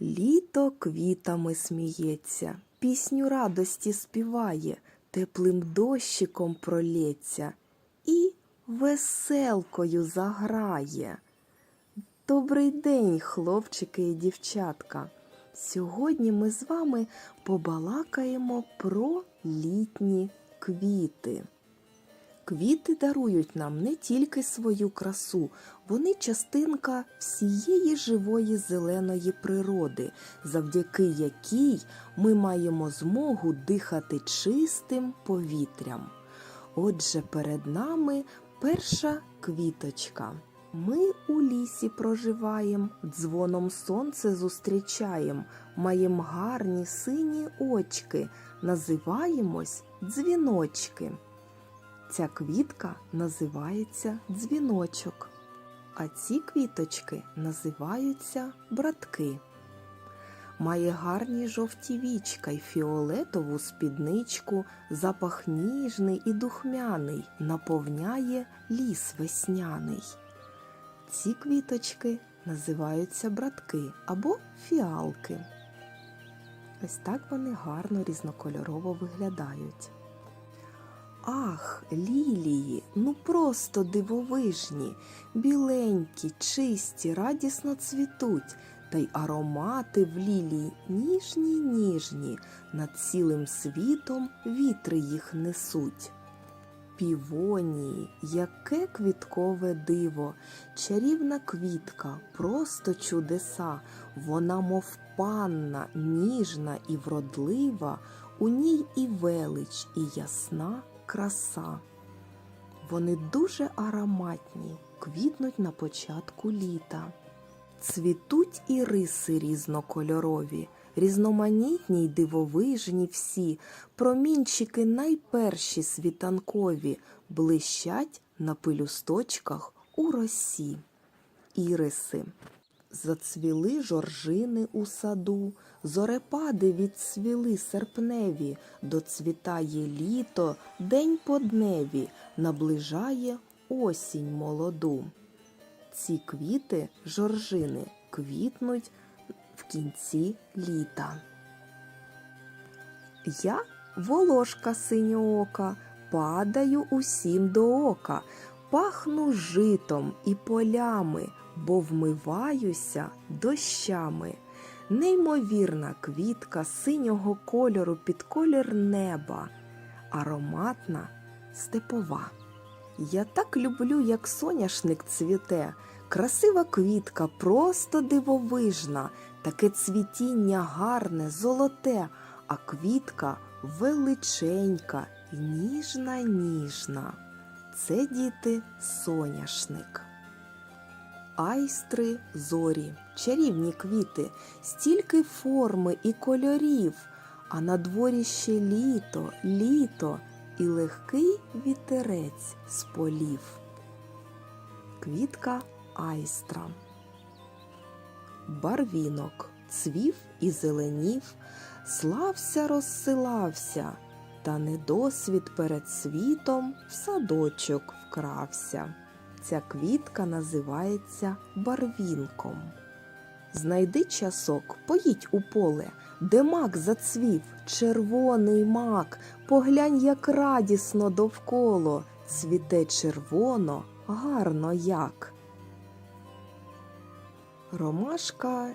Літо квітами сміється, пісню радості співає, теплим дощиком пролється і веселкою заграє. Добрий день, хлопчики і дівчатка. Сьогодні ми з вами побалакаємо про літні квіти. Квіти дарують нам не тільки свою красу, вони частинка всієї живої зеленої природи, завдяки якій ми маємо змогу дихати чистим повітрям. Отже, перед нами перша квіточка. Ми у лісі проживаєм, дзвоном сонце зустрічаєм, маєм гарні сині очки, називаємось дзвіночки. Ця квітка називається дзвіночок, а ці квіточки називаються братки. Має гарні жовті вічка й фіолетову спідничку, запах ніжний і духмяний, наповняє ліс весняний. Ці квіточки називаються братки або фіалки. Ось так вони гарно різнокольорово виглядають. Ах, лілії, ну просто дивовижні, біленькі, чисті, радісно цвітуть, та й аромати в лілії ніжні, ніжні, над цілим світом вітри їх несуть. Півонії, яке квіткове диво, чарівна квітка, просто чудеса, вона, мов панна, ніжна і вродлива, у ній і велич, і ясна краса. Вони дуже ароматні, квітнуть на початку літа. Цвітуть і риси різнокольорові, різноманітні й дивовижні всі, промінчики найперші світанкові, блищать на пилюсточках у росі. Іриси. Зацвіли жоржини у саду, зорепади відцвіли серпневі, доцвітає літо день по дневі, наближає осінь молоду. Ці квіти, жоржини, квітнуть в кінці літа. Я волошка синьоока, падаю усім до ока, пахну житом і полями, бо вмиваюся дощами. Неймовірна квітка синього кольору під колір неба, ароматна степова. Я так люблю, як соняшник цвіте, красива квітка, просто дивовижна, таке цвітіння гарне, золоте, а квітка величенька, ніжна, ніжна. Це діти соняшник. Айстри зорі, чарівні квіти, стільки форми і кольорів, а на дворі ще літо, літо і легкий вітерець з полів. Квітка айстра. Барвінок цвів і зеленів, слався розсилався, та недосвід перед світом в садочок вкрався. Ця квітка називається барвінком. Знайди часок, поїдь у поле, де мак зацвів, червоний мак, поглянь, як радісно довколо, цвіте червоно, гарно як. Ромашка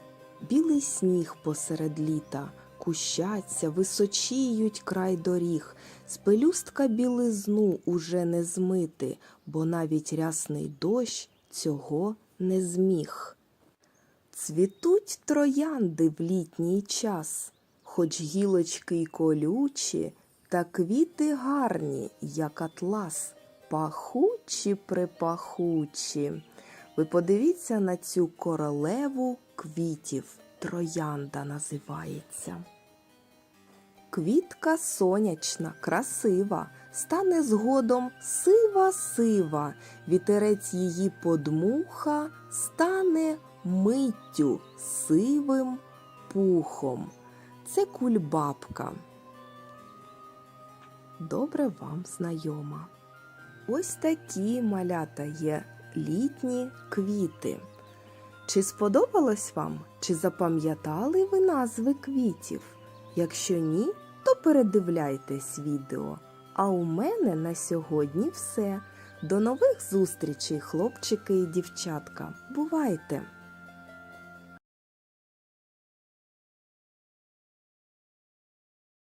білий сніг посеред літа, кущаться, височіють край доріг, з пелюстка білизну уже не змити, бо навіть рясний дощ цього не зміг. Цвітуть троянди в літній час, хоч гілочки й колючі, та квіти гарні, як атлас, пахучі припахучі. Ви подивіться на цю королеву квітів, троянда називається. Квітка сонячна, красива, стане згодом сива-сива, вітерець її подмуха стане миттю сивим пухом. Це кульбабка. Добре вам знайома. Ось такі малята є літні квіти. Чи сподобалось вам? Чи запам'ятали ви назви квітів? Якщо ні, то передивляйтесь відео. А у мене на сьогодні все. До нових зустрічей, хлопчики і дівчатка. Бувайте!